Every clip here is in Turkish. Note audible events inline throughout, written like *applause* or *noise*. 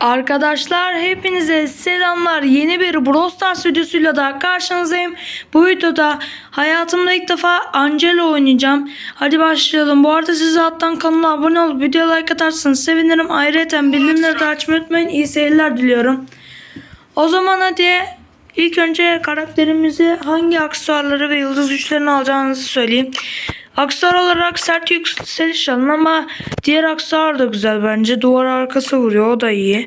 Arkadaşlar hepinize selamlar. Yeni bir Brawl Stars videosuyla da karşınızdayım. Bu videoda hayatımda ilk defa Angelo oynayacağım. Hadi başlayalım. Bu arada siz alttan kanala abone olup video like atarsanız sevinirim. Ayrıca bildirimleri de açmayı unutmayın. İyi seyirler diliyorum. O zaman hadi ilk önce karakterimizi hangi aksesuarları ve yıldız güçlerini alacağınızı söyleyeyim. Aksesuar olarak sert yükseliş alın ama diğer aksesuar da güzel bence. Duvar arkası vuruyor o da iyi.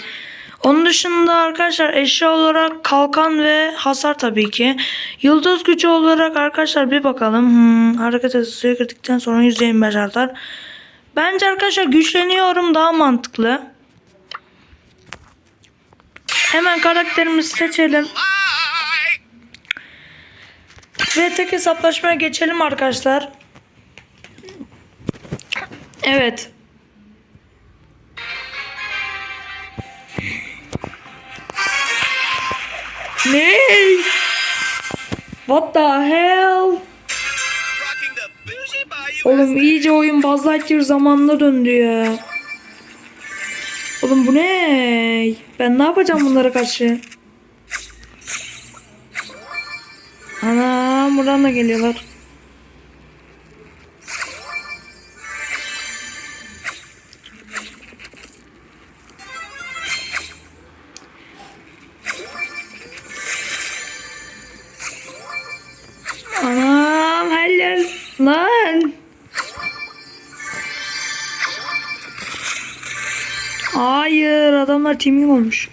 Onun dışında arkadaşlar eşya olarak kalkan ve hasar tabii ki. Yıldız gücü olarak arkadaşlar bir bakalım. Hmm, hareket hızı girdikten sonra %25 artar. Bence arkadaşlar güçleniyorum daha mantıklı. Hemen karakterimizi seçelim. Ve tek hesaplaşmaya geçelim arkadaşlar. Evet. Ne? What the hell? Oğlum iyice oyun Buzz Lightyear zamanına döndü ya. Oğlum bu ne? Ben ne yapacağım bunlara karşı? Ana buradan da geliyorlar. Adamlar teaming olmuş.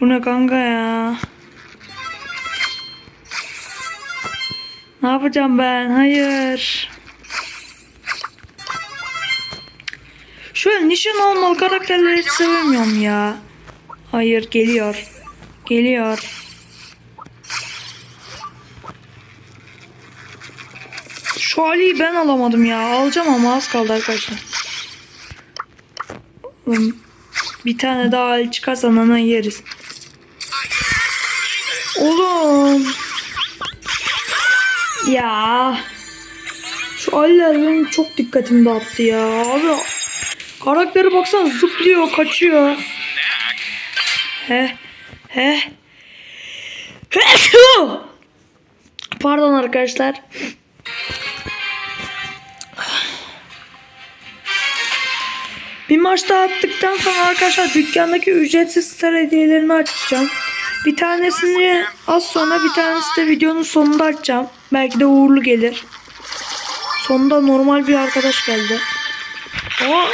Bu ne kanka ya? Ne yapacağım ben? Hayır. Şöyle nişan olmalı karakterleri hiç sevmiyorum ya. Hayır geliyor. Geliyor. Şu Ali'yi ben alamadım ya. Alacağım ama az kaldı arkadaşlar. Bir tane daha Ali çıkarsa nana yeriz. Oğlum. Ya. Şu Ali'ler benim çok dikkatimi dağıttı ya. Abi Karakteri baksana zıplıyor, kaçıyor. He. He. Pardon arkadaşlar. Bir maç daha attıktan sonra arkadaşlar dükkandaki ücretsiz star hediyelerini açacağım. Bir tanesini az sonra bir tanesi de videonun sonunda açacağım. Belki de uğurlu gelir. Sonunda normal bir arkadaş geldi. Ama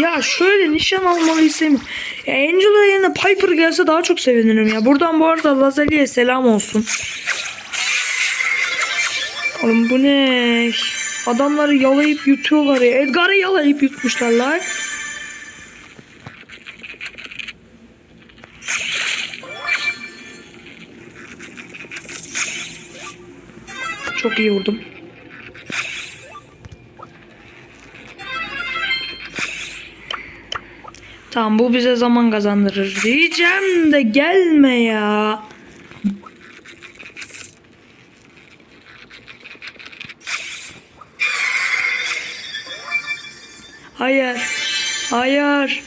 ya şöyle nişan almalıyı sevmiyorum. Ya Angela yerine Piper gelse daha çok sevinirim ya. Buradan bu arada Lazali'ye selam olsun. Oğlum bu ne? Adamları yalayıp yutuyorlar ya. Edgar'ı yalayıp yutmuşlar lan. Çok iyi vurdum. Tamam bu bize zaman kazandırır diyeceğim de gelme ya. Hayır. Hayır.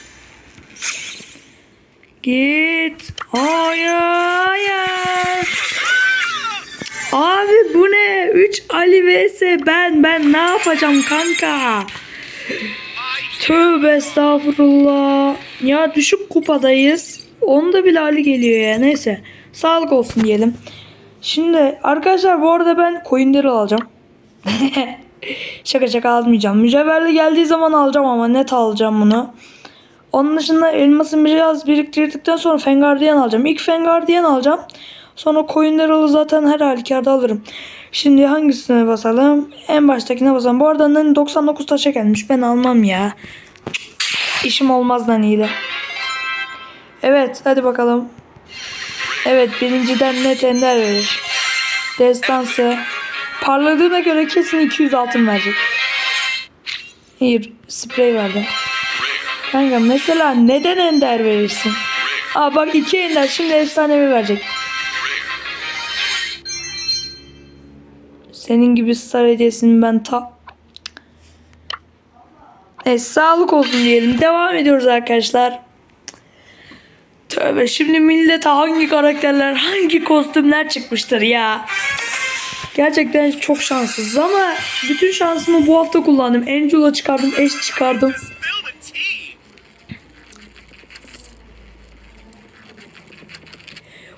Git. Hayır. Abi bu ne? 3 Ali vs ben. Ben ne yapacağım kanka? Tövbe estağfurullah. Ya düşük kupadayız. Onda bile Ali geliyor ya. Neyse. Sağlık olsun diyelim. Şimdi arkadaşlar bu arada ben coinleri alacağım. *laughs* şaka şaka almayacağım. Mücevherli geldiği zaman alacağım ama net alacağım bunu. Onun dışında elmasın biraz biriktirdikten sonra Fengardiyan alacağım. İlk Fengardiyan alacağım. Sonra coinleri zaten her halükarda alırım. Şimdi hangisine basalım? En baştakine basalım. Bu arada Nani 99 taşa gelmiş. Ben almam ya. İşim olmaz Nani'yle. Evet hadi bakalım. Evet birinciden net ender verir. Destansı. Parladığına göre kesin 200 altın verecek. Hayır sprey verdi. Kanka mesela neden ender verirsin? Aa bak iki ender şimdi efsanevi verecek. Senin gibi star hediyesini ben ta... Evet sağlık olsun diyelim. Devam ediyoruz arkadaşlar. Tövbe şimdi millete hangi karakterler hangi kostümler çıkmıştır ya. Gerçekten çok şanssız ama bütün şansımı bu hafta kullandım. Angela çıkardım, eş çıkardım.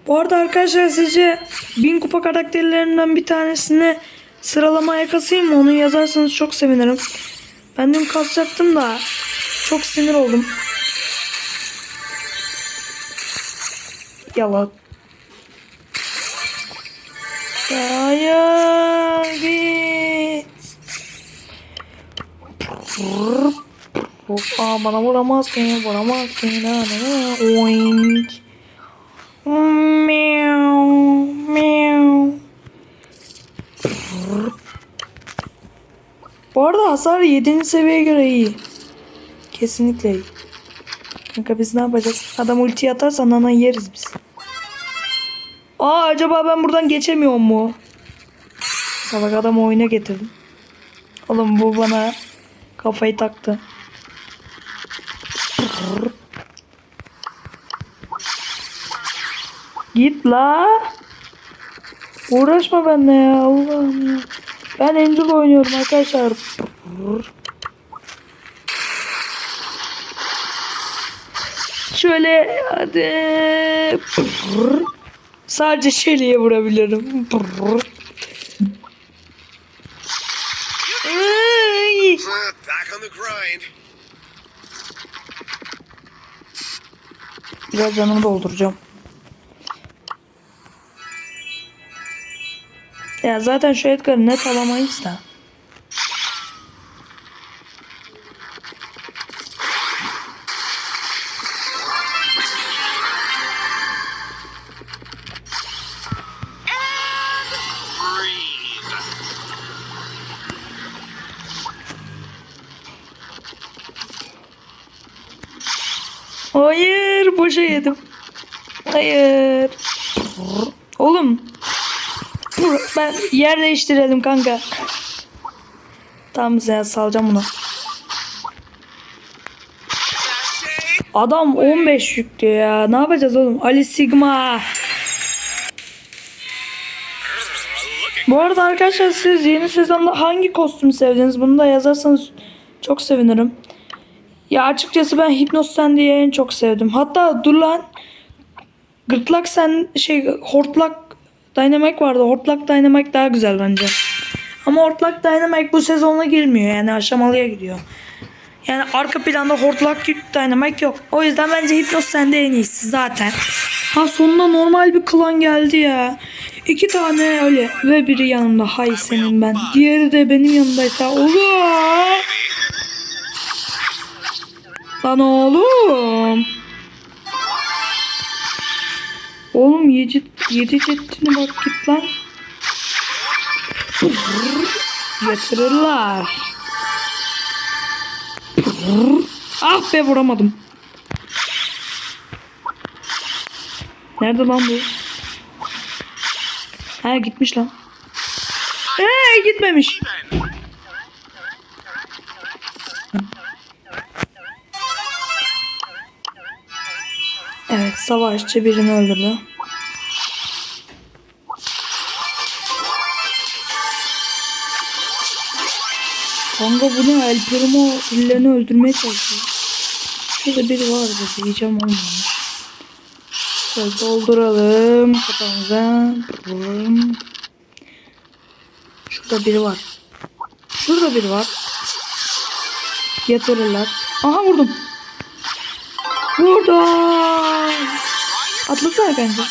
Bu arada arkadaşlar sizce 1000 kupa karakterlerinden bir tanesini sıralamaya kasayım mı? Onu yazarsanız çok sevinirim. Ben dün kasacaktım da çok sinir oldum. Yalan. Hayır git. Aa, bana vuramaz ki, vuramaz. Oink. Meow, meow. Bu arada hasar 7. seviyeye göre iyi. Kesinlikle iyi. Kanka biz ne yapacağız? Adam ulti atarsa nana yeriz biz. Aa acaba ben buradan geçemiyor mu? Salak adam oyuna getirdim. Oğlum bu bana kafayı taktı. Git la. Uğraşma benimle ya Allah'ım ya. Ben Angel oynuyorum arkadaşlar. Şöyle hadi. Sadece Shelly'e vurabilirim. Biraz canımı dolduracağım. Ya zaten şu Edgar'ı net alamayız da. Hayır boşa yedim. Hayır. Oğlum. *laughs* Ben yer değiştirelim kanka. Tamam sen salacağım bunu. Adam 15 yüklü ya. Ne yapacağız oğlum? Ali Sigma. Bu arada arkadaşlar siz yeni sezonda hangi kostümü sevdiniz? Bunu da yazarsanız çok sevinirim. Ya açıkçası ben Hipnoz Sandy'yi en çok sevdim. Hatta dur lan. Gırtlak sen şey hortlak Dynamite vardı. Hortlak Dynamite daha güzel bence. Ama Hortlak Dynamite bu sezonla girmiyor. Yani aşamalıya gidiyor. Yani arka planda Hortlak Dynamite yok. O yüzden bence Hipnoz Sandy en iyisi zaten. Ha sonunda normal bir klan geldi ya. İki tane öyle ve biri yanımda. Hay senin ben. Diğeri de benim yanımdaysa. Olur. Lan oğlum. Oğlum yedi, yedi cettini bak git lan. Yatırırlar. Ah be vuramadım. Nerede lan bu? Ha gitmiş lan. Ee gitmemiş. Evet savaşçı birini öldürdü. Kanka bu ne? El Primo birilerini öldürmeye çalışıyor. Şurada biri vardı diyeceğim olmamış. Şöyle dolduralım kafamıza. Şurada biri var. Şurada biri var. Yatırırlar. Aha vurdum. Vurdum. Atlasana kanka.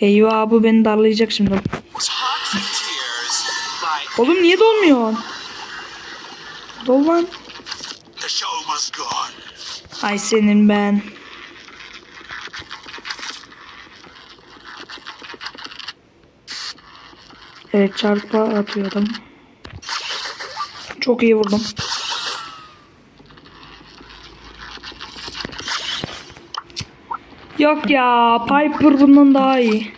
Eyvah bu beni darlayacak şimdi. Oğlum niye dolmuyor? Dol lan. Ay senin ben. Evet çarpı atıyor adam. Çok iyi vurdum. Yok ya Piper bundan daha iyi.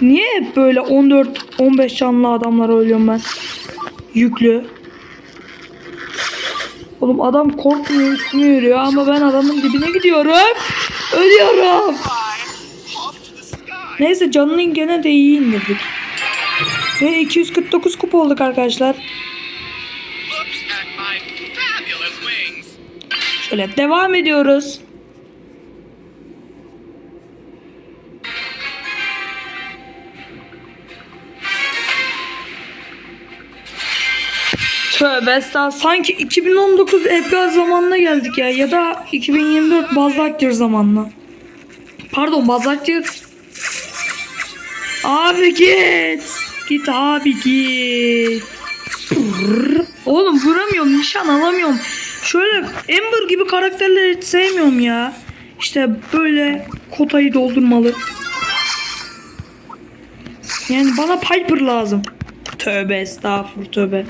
Niye hep böyle 14-15 canlı adamlar ölüyorum ben? Yüklü. Oğlum adam korkmuyor üstüme yürüyor ama ben adamın dibine gidiyorum. Ölüyorum. Neyse canının gene de iyi indirdik. Ve 249 kupa olduk arkadaşlar. Şöyle devam ediyoruz. Tövbe estağfurullah. Sanki 2019 Edgar zamanına geldik ya. Ya da 2024 Buzz Lightyear zamanına. Pardon Lightyear. Abi git. Git abi git. Oğlum vuramıyorum. Nişan alamıyorum. Şöyle Amber gibi karakterleri hiç sevmiyorum ya. İşte böyle kotayı doldurmalı. Yani bana Piper lazım. Tövbe estağfurullah tövbe.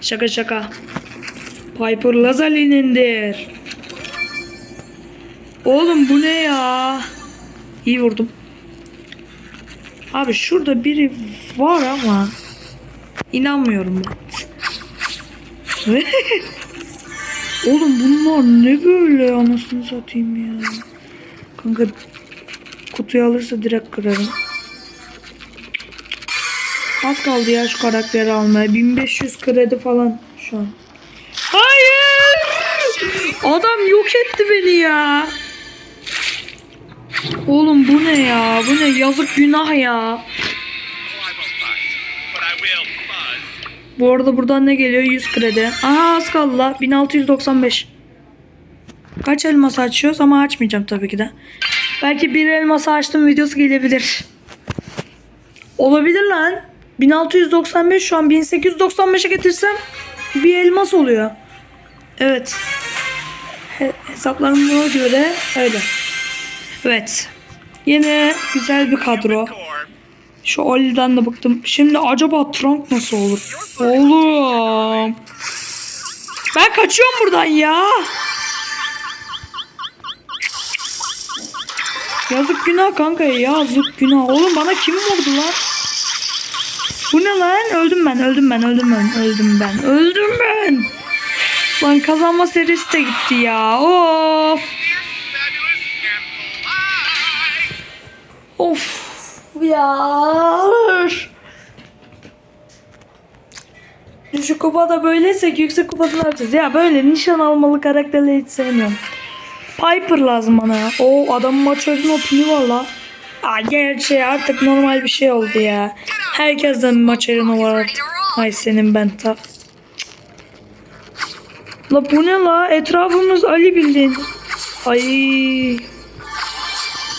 Şaka şaka. Piper Lazali'nindir. Oğlum bu ne ya? İyi vurdum. Abi şurada biri var ama inanmıyorum ben. *laughs* Oğlum bunlar ne böyle anasını satayım ya. Kanka kutuyu alırsa direkt kırarım. Az kaldı ya şu karakteri almaya. 1500 kredi falan şu an. Hayır! Adam yok etti beni ya. Oğlum bu ne ya? Bu ne? Yazık günah ya. Bu arada buradan ne geliyor? 100 kredi. Aha az kaldı la. 1695. Kaç elmas açıyoruz ama açmayacağım tabii ki de. Belki bir elmas açtım videosu gelebilir. Olabilir lan. 1695 şu an 1895'e getirsem bir elmas oluyor. Evet. He- hesaplarıma göre öyle. Evet. Yine güzel bir kadro. Şu Oli'den de bıktım. Şimdi acaba Trunk nasıl olur? Oğlum. Ben kaçıyorum buradan ya. Yazık günah kanka ya. Yazık günah. Oğlum bana kim vurdu lan? Bu ne lan? Öldüm ben, öldüm ben, öldüm ben, öldüm ben, öldüm ben. Lan kazanma serisi de gitti ya. Of. Of ya. Düşük kupada böyleysek yüksek kupada yapacağız? Ya böyle nişan almalı karakterleri hiç sevmiyorum. Piper lazım bana. O adamın maç ödün o pili var la. Aa, gerçi artık normal bir şey oldu ya. Herkesten maç ödün var artık. Ay senin ben ta. La bu ne la? Etrafımız Ali bildiğin. Ay.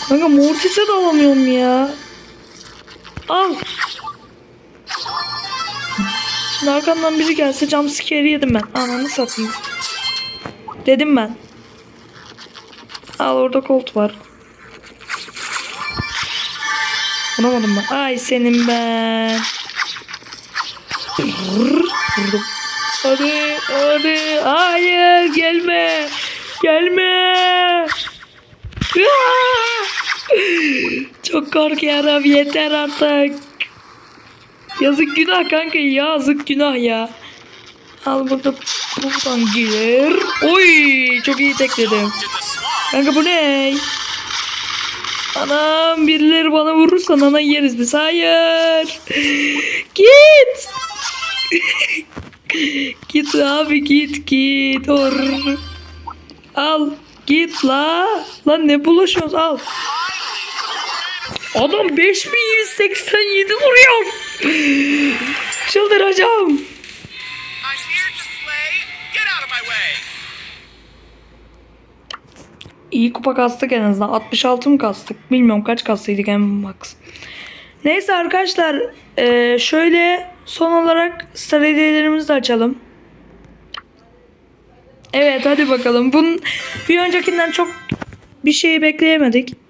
Kanka Mortis'e de alamıyorum ya. Al. Şimdi arkamdan biri gelse jumpscare yedim ben. Ananı satayım. Dedim ben. Al orada kolt var. Vuramadım ben. Ay senin ben. Vurdum. Hadi hadi. Hayır gelme. Gelme. Çok korkuyorum yeter artık. Yazık günah kanka yazık günah ya. Al burada buradan gir. Oy çok iyi tekledim. Kanka bu ne? Anam birileri bana vurursa ana yeriz biz. Hayır. Git. *laughs* git abi git git. Or. Al. Git la. Lan ne bulaşıyoruz al. Adam 5187 vuruyor. Çıldıracağım. İyi kupa kastık en azından. 66 mı kastık? Bilmiyorum kaç kastıydık en max. Neyse arkadaşlar. eee, şöyle son olarak star de açalım. Evet hadi bakalım. Bunun bir öncekinden çok bir şeyi bekleyemedik.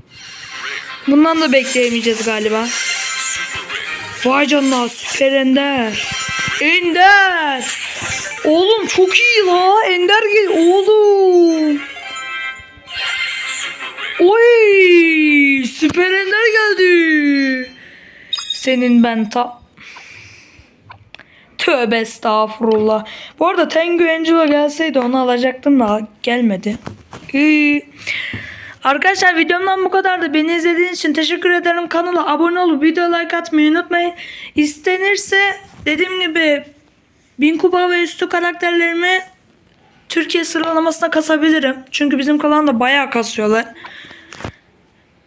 Bundan da bekleyemeyeceğiz galiba. Vay canına süper ender. Ender. Oğlum çok iyi la. Ender gel. Oğlum. Oy! Süper Ender geldi. Senin ben ta... Tövbe estağfurullah. Bu arada Tengu Angelo gelseydi onu alacaktım da gelmedi. İyi. Arkadaşlar videomdan bu kadardı. Beni izlediğiniz için teşekkür ederim. Kanala abone olup video like atmayı unutmayın. İstenirse dediğim gibi 1000 kupa ve üstü karakterlerimi Türkiye sıralamasına kasabilirim. Çünkü bizim klanda bayağı kasıyorlar.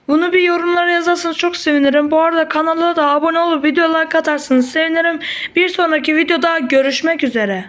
Bunu bir yorumlara yazarsanız çok sevinirim. Bu arada kanala da abone olup video like atarsanız sevinirim. Bir sonraki videoda görüşmek üzere.